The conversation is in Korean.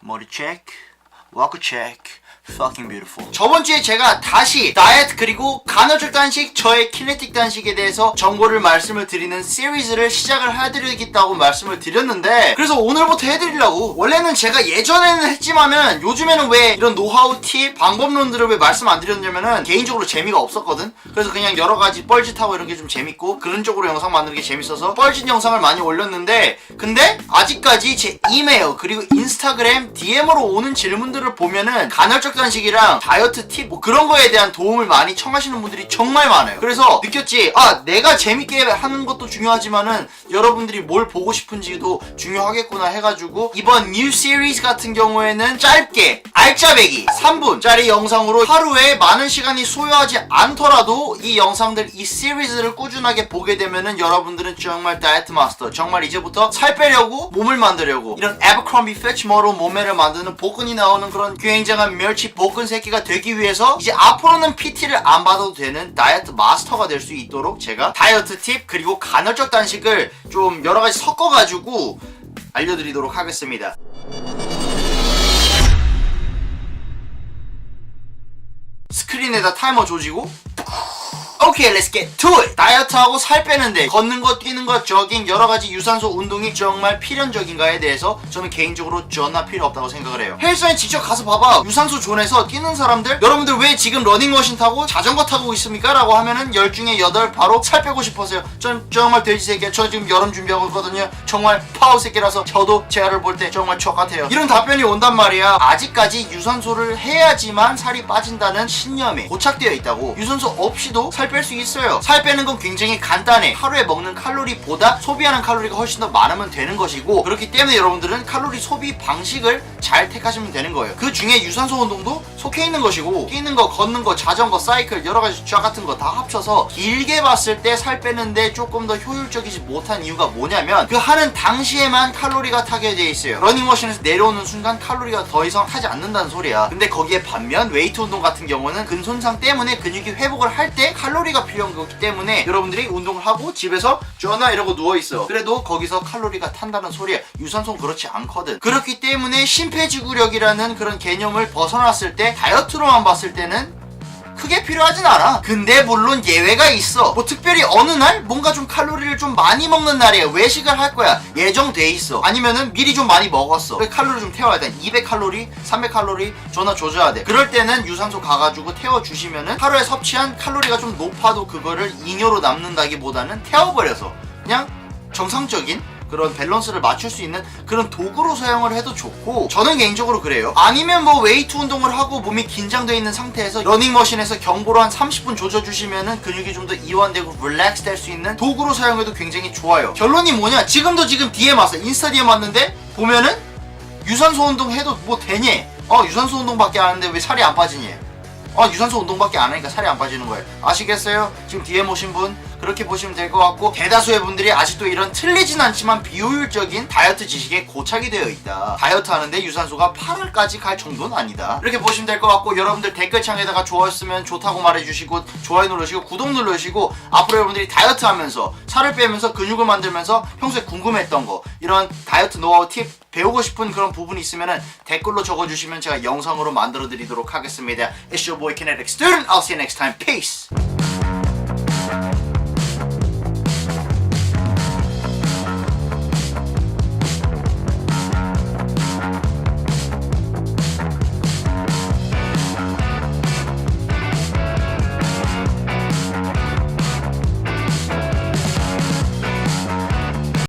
머리 체크, 워크 체크, fucking beautiful. 저번 주에 제가 다시 다이어트 그리고 간헐적 단식, 저의 키네틱 단식에 대해서 정보를 말씀을 드리는 시리즈를 시작을 해드리겠다고 말씀을 드렸는데 그래서 오늘부터 해드리려고 원래는 제가 예전에는 했지만은 요즘에는 왜 이런 노하우 팁, 방법론들을 왜 말씀 안 드렸냐면은 개인적으로 재미가 없었거든. 그래서 그냥 여러 가지 뻘짓하고 이런 게 좀 재밌고 그런 쪽으로 영상 만드는 게 재밌어서 뻘짓 영상을 많이 올렸는데 근데 아직까지 제 이메일 그리고 인스타그램 DM으로 오는 질문들을 보면은 간헐적 단식이랑 다이어트 팁 뭐 그런 거에 대한 도움을 많이 청하시는 분들이 정말 많아요. 그래서 느꼈지 아 내가 재밌게 하는 것도 중요하지만은 여러분들이 뭘 보고 싶은지도 중요하겠구나 해가지고 이번 뉴 시리즈 같은 경우에는 짧게 알짜배기 3분짜리 영상으로 하루에 많은 시간이 소요하지 않더라도 이 영상들 이 시리즈를 꾸준하게 보게 되면은 여러분들은 정말 다이어트 마스터 정말 이제부터 살 빼려고 몸을 만들려고 이런 에버크롬비 패치머로 몸매를 만드는 복근이 나오는 그런 굉장한 멸치 복근 새끼가 되기 위해서 이제 앞으로는 PT를 안 받아도 되는 다이어트 마스터가 될 수 있도록 제가 다이어트 팁 그리고 간헐적 단식을 좀 여러 가지 섞어가지고 알려드리도록 하겠습니다. 스크린에다 타이머 조지고 오케이 렛츠 겟! 다이어트하고 살 빼는데 걷는 것 뛰는 것 조깅 여러 가지 유산소 운동이 정말 필연적인가에 대해서 저는 개인적으로 전혀 필요 없다고 생각을 해요. 헬스장에 직접 가서 봐봐. 유산소 존에서 뛰는 사람들 여러분들 왜 지금 러닝머신 타고 자전거 타고 있습니까? 라고 하면은 열 중에 여덟 바로 살 빼고 싶어서요. 전 정말 돼지 새끼야. 저 지금 여름 준비하고 있거든요. 정말 파워 새끼라서 저도 제아를 볼때 정말 척 같아요. 이런 답변이 온단 말이야. 아직까지 유산소를 해야지만 살이 빠진다는 신념에 고착되어 있다고. 유산소 없이도 살 뺄 수 있어요. 살 빼는 건 굉장히 간단해. 하루에 먹는 칼로리보다 소비하는 칼로리가 훨씬 더 많으면 되는 것이고 그렇기 때문에 여러분들은 칼로리 소비 방식을 잘 택하시면 되는 거예요. 그 중에 유산소 운동도 속해 있는 것이고 뛰는 거 걷는 거 자전거 사이클 여러 가지 쫙 같은 거 다 합쳐서 길게 봤을 때 살 빼는데 조금 더 효율적이지 못한 이유가 뭐냐면 그 하는 당시에만 칼로리가 타게 돼 있어요. 러닝머신에서 내려오는 순간 칼로리가 더 이상 타지 않는다는 소리야. 근데 거기에 반면 웨이트 운동 같은 경우는 근손상 때문에 근육이 회복을 할 때 칼로리가 필요한 거기 때문에 여러분들이 운동을 하고 집에서 쥐어나 이러고 누워있어. 그래도 거기서 칼로리가 탄다는 소리야 유산소는 그렇지 않거든. 그렇기 때문에 심폐지구력이라는 그런 개념을 벗어났을 때 다이어트로만 봤을 때는 크게 필요하진 않아. 근데 물론 예외가 있어. 뭐 특별히 어느 날 뭔가 좀 칼로리를 좀 많이 먹는 날에 외식을 할 거야. 예정돼 있어. 아니면은 미리 좀 많이 먹었어. 그래 칼로리 좀 태워야 돼. 200칼로리, 300칼로리 전화 조져야 돼. 그럴 때는 유산소 가가지고 태워 주시면은 하루에 섭취한 칼로리가 좀 높아도 그거를 잉여로 남는다기보다는 태워버려서 그냥 정상적인 그런 밸런스를 맞출 수 있는 그런 도구로 사용을 해도 좋고 저는 개인적으로 그래요. 아니면 뭐 웨이트 운동을 하고 몸이 긴장되어 있는 상태에서 러닝머신에서 경보로 한 30분 조져주시면은 근육이 좀 더 이완되고 릴렉스 될 수 있는 도구로 사용해도 굉장히 좋아요. 결론이 뭐냐? 지금도 지금 DM 왔어 인스타 DM 왔는데 보면은 유산소 운동 해도 뭐 되니? 어 유산소 운동밖에 안 하는데 왜 살이 안 빠지니? 어 유산소 운동밖에 안 하니까 살이 안 빠지는 거예요. 아시겠어요? 지금 DM 오신 분 그렇게 보시면 될 것 같고 대다수의 분들이 아직도 이런 틀리진 않지만 비효율적인 다이어트 지식에 고착이 되어 있다. 다이어트 하는데 유산소가 8월까지 갈 정도는 아니다. 이렇게 보시면 될 것 같고 여러분들 댓글창에다가 좋아했으면 좋다고 말해주시고 좋아요 누르시고 구독 누르시고 앞으로 여러분들이 다이어트 하면서 살을 빼면서 근육을 만들면서 평소에 궁금했던 거 이런 다이어트 노하우 팁 배우고 싶은 그런 부분이 있으면 댓글로 적어주시면 제가 영상으로 만들어 드리도록 하겠습니다. It's your boy Kinetic Student. I'll see you next time. Peace